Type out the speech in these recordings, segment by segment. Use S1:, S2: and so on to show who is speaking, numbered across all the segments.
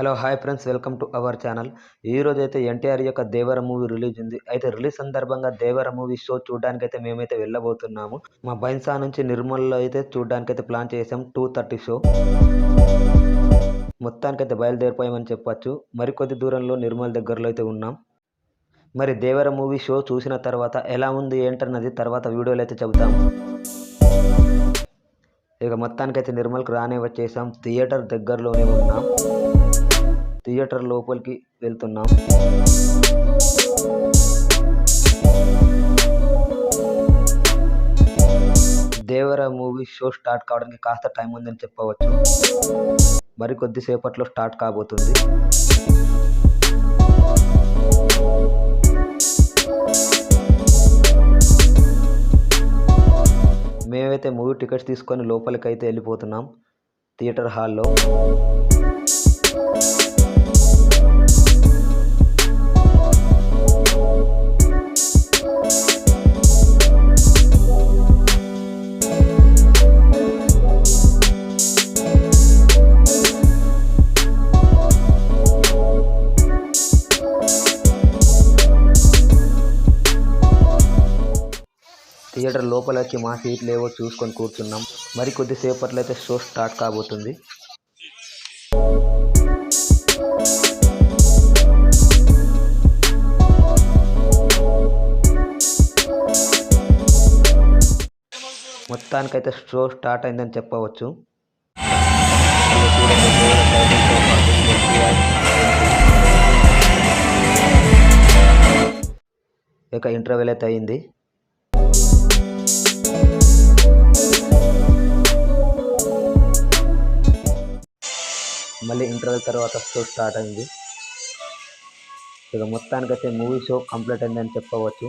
S1: Hello hi friends welcome to our channel. ఈ అయితే ఎన్టీఆర్ యొక్క దేవర మూవీ రిలీజ్ ఉంది. అయితే రిలీజ్ సందర్భంగా దేవర మూవీ షో చూడడానికి అయితే మేమైతే వెళ్ళబోతున్నాము. మా బైన్సా నుంచి నిర్మల్లో అయితే చూడడానికి అయితే ప్లాన్ చేసాం టూ థర్టీ షో. మొత్తానికైతే బయలుదేరిపోయామని చెప్పొచ్చు. మరికొద్ది దూరంలో నిర్మల్ దగ్గరలో అయితే ఉన్నాం. మరి దేవర మూవీ షో చూసిన తర్వాత ఎలా ఉంది ఏంటన్నది తర్వాత వీడియోలో అయితే చెబుతాము. ఇక మొత్తానికైతే నిర్మల్కి రానే వచ్చేసాం. థియేటర్ దగ్గరలోనే ఉన్నాం. థియేటర్ లోపలికి వెళ్తున్నాం. దేవర మూవీ షో స్టార్ట్ కావడానికి కాస్త టైం ఉందని చెప్పవచ్చు. మరి కొద్దిసేపట్లో స్టార్ట్ కాబోతుంది. మేమైతే మూవీ టికెట్స్ తీసుకొని లోపలికైతే వెళ్ళిపోతున్నాం. థియేటర్ హాల్లో. థియేటర్ లోపలికి వచ్చి మా సీట్లు ఏవో చూసుకొని కూర్చున్నాం. మరి కొద్దిసేపట్లో అయితే షో స్టార్ట్ కాబోతుంది. మొత్తానికైతే షో స్టార్ట్ అయిందని చెప్పవచ్చు. ఇక ఇంటర్వెల్ అయితే అయింది. మళ్ళీ ఇంటర్వెల్ తర్వాత షో స్టార్ట్ అయింది. ఇక మొత్తానికైతే మూవీ షో కంప్లీట్ అయిందని చెప్పవచ్చు.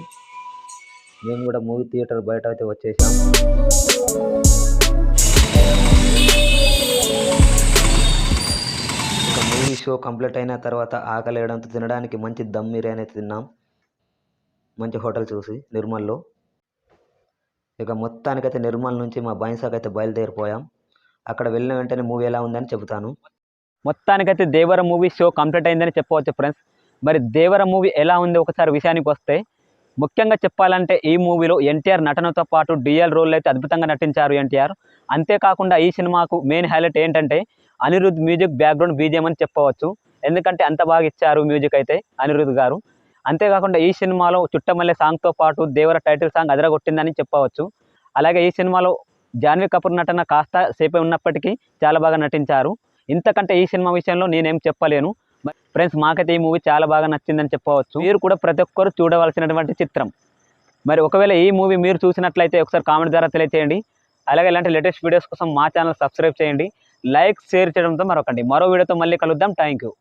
S1: మేము కూడా మూవీ థియేటర్ బయట అయితే వచ్చేసాం. ఇక మూవీ షో కంప్లీట్ అయిన తర్వాత ఆకలి వేయడంతో తినడానికి మంచి దమ్ బిర్యానీ అయితే తిన్నాం. మంచి హోటల్ చూసి నిర్మల్లో. ఇక మొత్తానికైతే నిర్మల్ నుంచి మా బైన్సాక్ అయితే బయలుదేరిపోయాం. అక్కడ వెళ్ళిన వెంటనే మూవీ ఎలా ఉందని చెబుతాను.
S2: మొత్తానికైతే దేవర మూవీ షో కంప్లీట్ అయిందని చెప్పవచ్చు ఫ్రెండ్స్ మరి దేవర మూవీ ఎలా ఉంది ఒకసారి విషయానికి వస్తే ముఖ్యంగా చెప్పాలంటే ఈ మూవీలో ఎన్టీఆర్ నటనతో పాటు డిఎల్ రోల్ అయితే అద్భుతంగా నటించారు ఎన్టీఆర్. అంతేకాకుండా ఈ సినిమాకు మెయిన్ హైలైట్ ఏంటంటే అనిరుద్ మ్యూజిక్ బ్యాక్గ్రౌండ్ బీజియం అని చెప్పవచ్చు. ఎందుకంటే అంత బాగా ఇచ్చారు మ్యూజిక్ అయితే అనిరుద్ గారు. అంతేకాకుండా ఈ సినిమాలో చుట్టమల్లె సాంగ్తో పాటు దేవర టైటిల్ సాంగ్ అదరగొట్టిందని చెప్పవచ్చు. అలాగే ఈ సినిమాలో జాన్వీ కపూర్ నటన కాస్త సేపే ఉన్నప్పటికీ చాలా బాగా నటించారు. ఇంతకంటే ఈ సినిమా విషయంలో నేనేం చెప్పలేను. ఫ్రెండ్స్ మాకైతే ఈ మూవీ చాలా బాగా నచ్చిందని చెప్పవచ్చు. మీరు కూడా ప్రతి ఒక్కరు చూడవలసినటువంటి చిత్రం. మరి ఒకవేళ ఈ మూవీ మీరు చూసినట్లయితే ఒకసారి కామెంట్ ద్వారా తెలియచేయండి. అలాగే ఇలాంటి లేటెస్ట్ వీడియోస్ కోసం మా ఛానల్ సబ్స్క్రైబ్ చేయండి. లైక్ షేర్ చేయడంతో మరొకండి. మరో వీడియోతో మళ్ళీ కలుద్దాం. Thank you